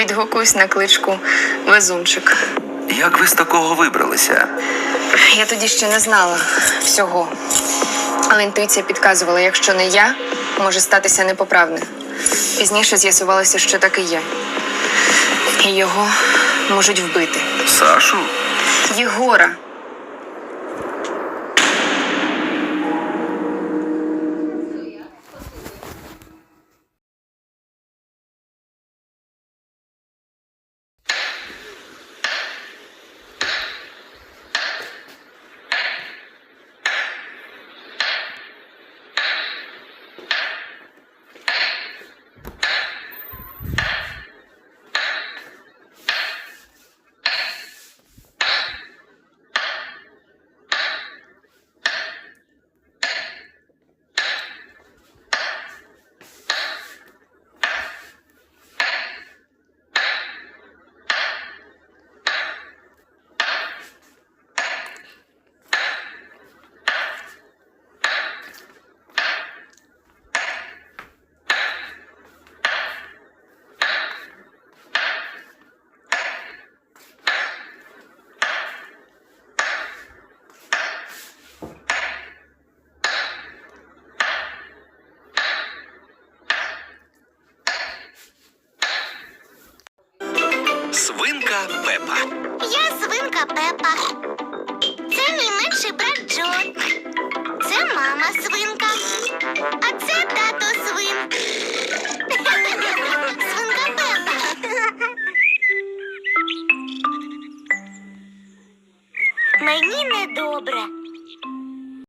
Відгукуюсь на кличку Везунчик. Як ви з такого вибралися? Я тоді ще не знала всього. Але інтуїція підказувала, якщо не я, може статися непоправне. Пізніше з'ясувалося, що так і є. І його можуть вбити. Сашу? Єгора. Свинка Пепа. Я свинка Пепа. Це мій менший брат Джо. Це мама свинка. А це тато свин. Свинка Пепа. Мені недобре.